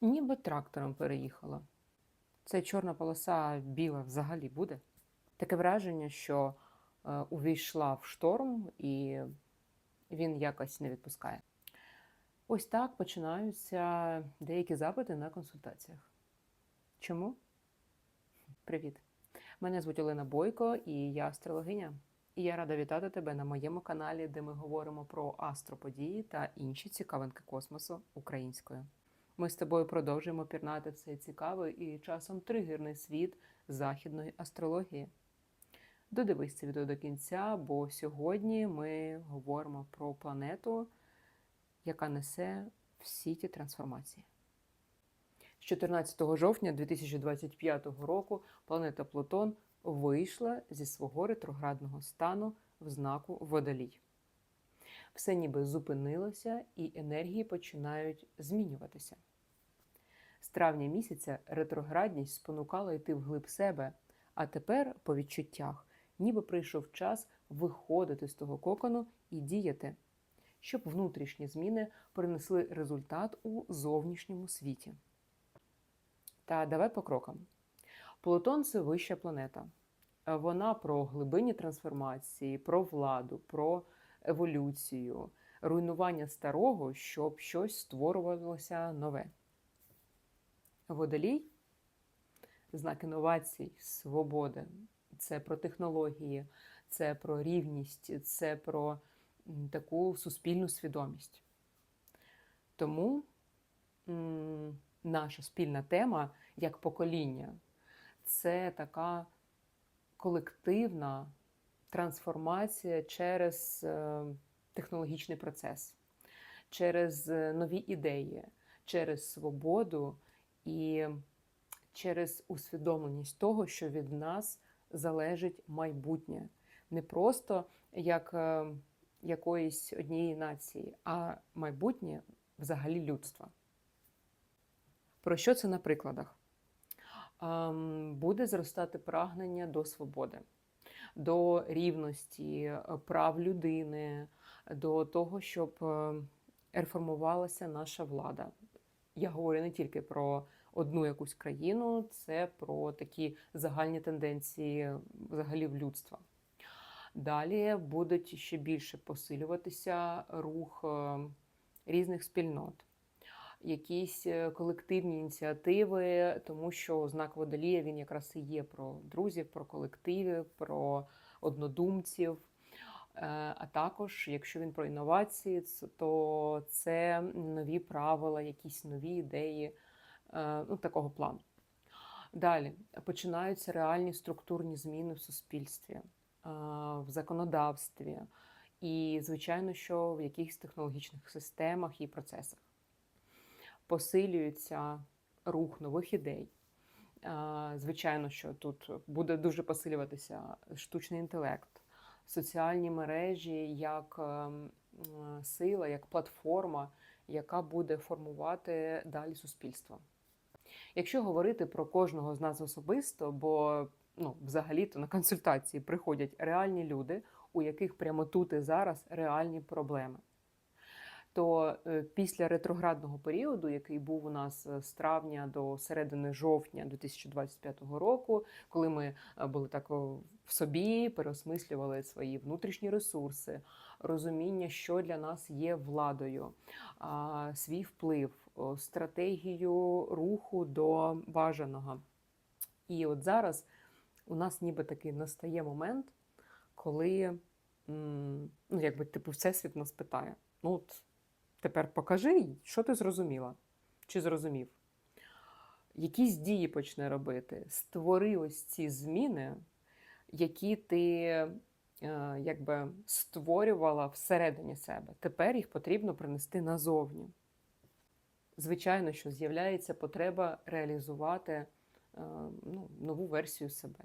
Ніби трактором переїхала. Це чорна полоса біла взагалі буде. Таке враження, що е, увійшла в шторм і він якось не відпускає. Ось так починаються деякі запити на консультаціях. Чому? Привіт! Мене звуть Олена Бойко і я астрологиня. І я рада вітати тебе на моєму каналі, де ми говоримо про астроподії та інші цікавинки космосу українською. Ми з тобою продовжуємо пірнати в цей цікавий і часом тригерний світ західної астрології. Додивись це відео до кінця, бо сьогодні ми говоримо про планету, яка несе всі ті трансформації. З 14 жовтня 2025 року планета Плутон вийшла зі свого ретроградного стану в знаку Водолій. Все ніби зупинилося, і енергії починають змінюватися. Травня місяця ретроградність спонукала йти вглиб себе, а тепер, по відчуттях, ніби прийшов час виходити з того кокону і діяти, щоб внутрішні зміни принесли результат у зовнішньому світі. Та давай по крокам. Плутон це вища планета. Вона про глибинні трансформації, про владу, про еволюцію, руйнування старого, щоб щось створювалося нове. Водолій знак інновацій, свободи. Це про технології, це про рівність, це про таку суспільну свідомість. Тому наша спільна тема як покоління це така колективна трансформація через е, технологічний процес, через е, нові ідеї, через свободу і через усвідомленість того, що від нас залежить майбутнє. Не просто як е, якоїсь однієї нації, а майбутнє взагалі людства. Про що це на прикладах? Буде зростати прагнення до свободи, до рівності, е, прав людини, до того, щоб е, реформувалася наша влада. Я говорю не тільки про одну якусь країну, це про такі загальні тенденції взагалі в людства. Далі будуть ще більше посилюватися рух е, різних спільнот, якісь е, колективні ініціативи, тому що знак водолія він якраз і є про друзів, про колективи, про однодумців. Е, А також, якщо він про інновації, то це нові правила, якісь нові ідеї ну, такого плану. Далі починаються реальні структурні зміни в суспільстві, е, в законодавстві і, звичайно, що в якихось технологічних системах і процесах. Посилюється рух нових ідей. Е, Звичайно, що тут буде дуже посилюватися штучний інтелект, соціальні мережі як е, сила, як платформа, яка буде формувати далі суспільство. Якщо говорити про кожного з нас особисто, бо ну, взагалі-то на консультації приходять реальні люди, у яких прямо тут і зараз реальні проблеми. То е, після ретроградного періоду, який був у нас е, з травня до середини жовтня 2025 року, коли ми е, були так в собі, переосмислювали свої внутрішні ресурси, розуміння, що для нас є владою, свій вплив, стратегію руху до бажаного. І от зараз у нас ніби такий настає момент, коли ну, якби, типу, Всесвіт нас питає: ну от тепер покажи, що ти зрозуміла чи зрозумів. Якісь дії почне робити, створи ось ці зміни, які ти е, якби створювала всередині себе. Тепер їх потрібно принести назовні. Звичайно, що з'являється потреба реалізувати е, ну, нову версію себе,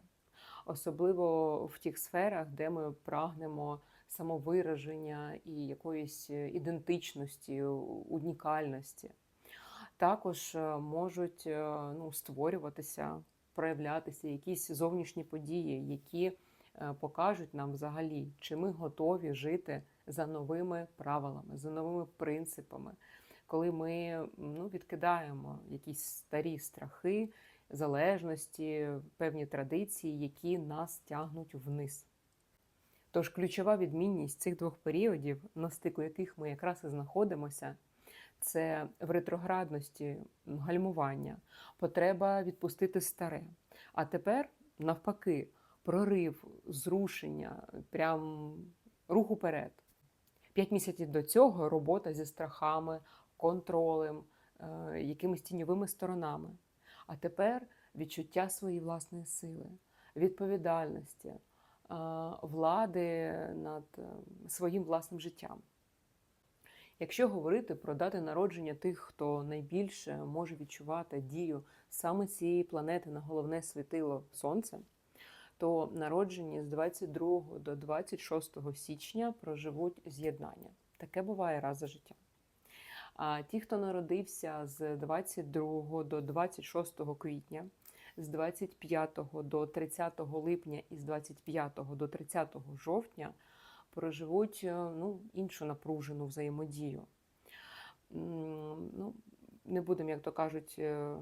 особливо в тих сферах, де ми прагнемо самовираження і якоїсь ідентичності, унікальності. Також е, можуть е, ну, створюватися, проявлятися якісь зовнішні події, які е, покажуть нам взагалі, чи ми готові жити за новими правилами, за новими принципами, коли ми ну, відкидаємо якісь старі страхи, залежності, певні традиції, які нас тягнуть вниз. Тож ключова відмінність цих двох періодів, на стику яких ми якраз і знаходимося, це в ретроградності гальмування, потреба відпустити старе. А тепер, навпаки, прорив, зрушення, прям рух уперед. П'ять місяців до цього робота зі страхами, контролем, е, якимись тіньовими сторонами. А тепер відчуття своєї власної сили, відповідальності, влади над е, своїм власним життям. Якщо говорити про дати народження тих, хто найбільше може відчувати дію саме цієї планети на головне світило Сонце, то народжені з 22 до 26 січня проживуть з'єднання. Таке буває раз за життя. А ті, хто народився з 22 до 26 квітня, з 25 до 30 липня і з 25 до 30 жовтня, проживуть е, ну, іншу напружену взаємодію. Ну, Не будемо, як то кажуть, е,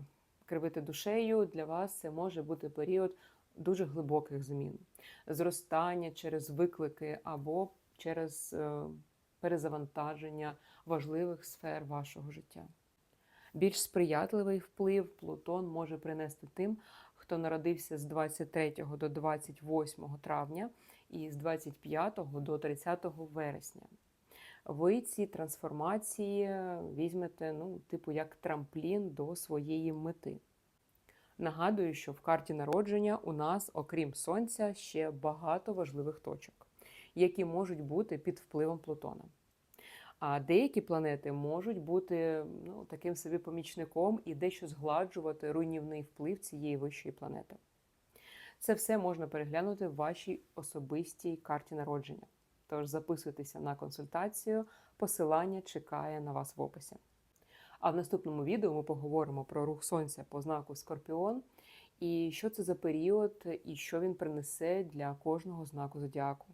кривити душею. Для вас це може бути період дуже глибоких змін, зростання через виклики або через е, перезавантаження важливих сфер вашого життя. Більш сприятливий вплив Плутон може принести тим, хто народився з 23 до 28 травня і з 25 до 30 вересня. Ви ці трансформації візьмете, ну, типу, як трамплін до своєї мети. Нагадую, що в карті народження у нас, окрім сонця, ще багато важливих точок, які можуть бути під впливом Плутона. А деякі планети можуть бути ну, таким собі помічником і дещо згладжувати руйнівний вплив цієї вищої планети. Це все можна переглянути в вашій особистій карті народження. Тож записуйтеся на консультацію, посилання чекає на вас в описі. А в наступному відео ми поговоримо про рух сонця по знаку Скорпіон і що це за період, і що він принесе для кожного знаку зодіаку.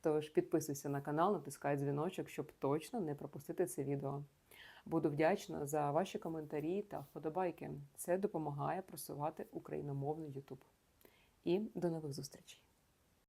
Тож підписуйся на канал, натискай дзвіночок, щоб точно не пропустити це відео. Буду вдячна за ваші коментарі та вподобайки. Це допомагає просувати україномовний YouTube. І до нових зустрічей!